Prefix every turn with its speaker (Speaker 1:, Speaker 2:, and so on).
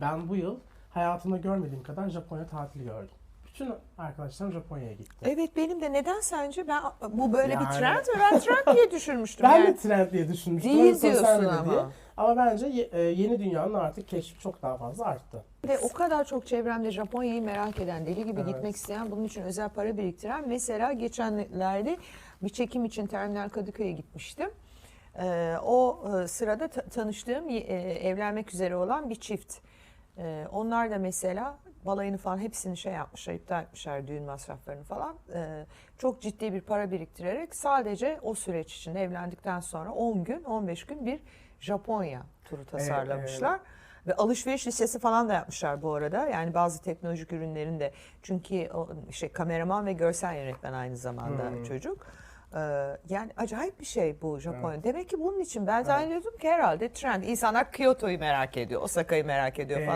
Speaker 1: Ben bu yıl hayatımda görmediğim kadar Japonya tatili gördüm. Bütün arkadaşlarım Japonya'ya gitti.
Speaker 2: Evet benim de neden sence ben bu böyle bir
Speaker 1: Yani-
Speaker 2: trend mi? Ben trend diye düşünmüştüm.
Speaker 1: Ben
Speaker 2: yani.
Speaker 1: de trend diye düşünmüştüm.
Speaker 2: Değil diyorsun ama.
Speaker 1: diye. Ama bence e, yeni dünyanın artık keşfi çok daha fazla arttı.
Speaker 2: Ve o kadar çok çevremde Japonya'yı merak eden, deli gibi
Speaker 1: Evet.
Speaker 2: gitmek isteyen, bunun için özel para biriktiren. Mesela geçenlerde bir çekim için Terminal Kadıköy'e gitmiştim. Ee, o e, sırada ta- tanıştığım e, evlenmek üzere olan bir çift. Ee, onlar da mesela balayını falan hepsini şey yapmışlar, iptal etmişler düğün masraflarını falan. Ee, çok ciddi bir para biriktirerek sadece o süreç içinde evlendikten sonra 10 gün, 15 gün bir Japonya turu tasarlamışlar. Ve alışveriş listesi falan da yapmışlar bu arada. Yani bazı teknolojik ürünlerin de. Çünkü o şey kameraman ve görsel yönetmen aynı zamanda
Speaker 1: Hmm.
Speaker 2: çocuk. Ee, yani acayip bir şey bu Japonya. Demek ki bunun için ben zannediyordum ki herhalde trend. İnsanlar Kyoto'yu merak ediyor, Osaka'yı merak ediyor
Speaker 1: Evet.
Speaker 2: falan.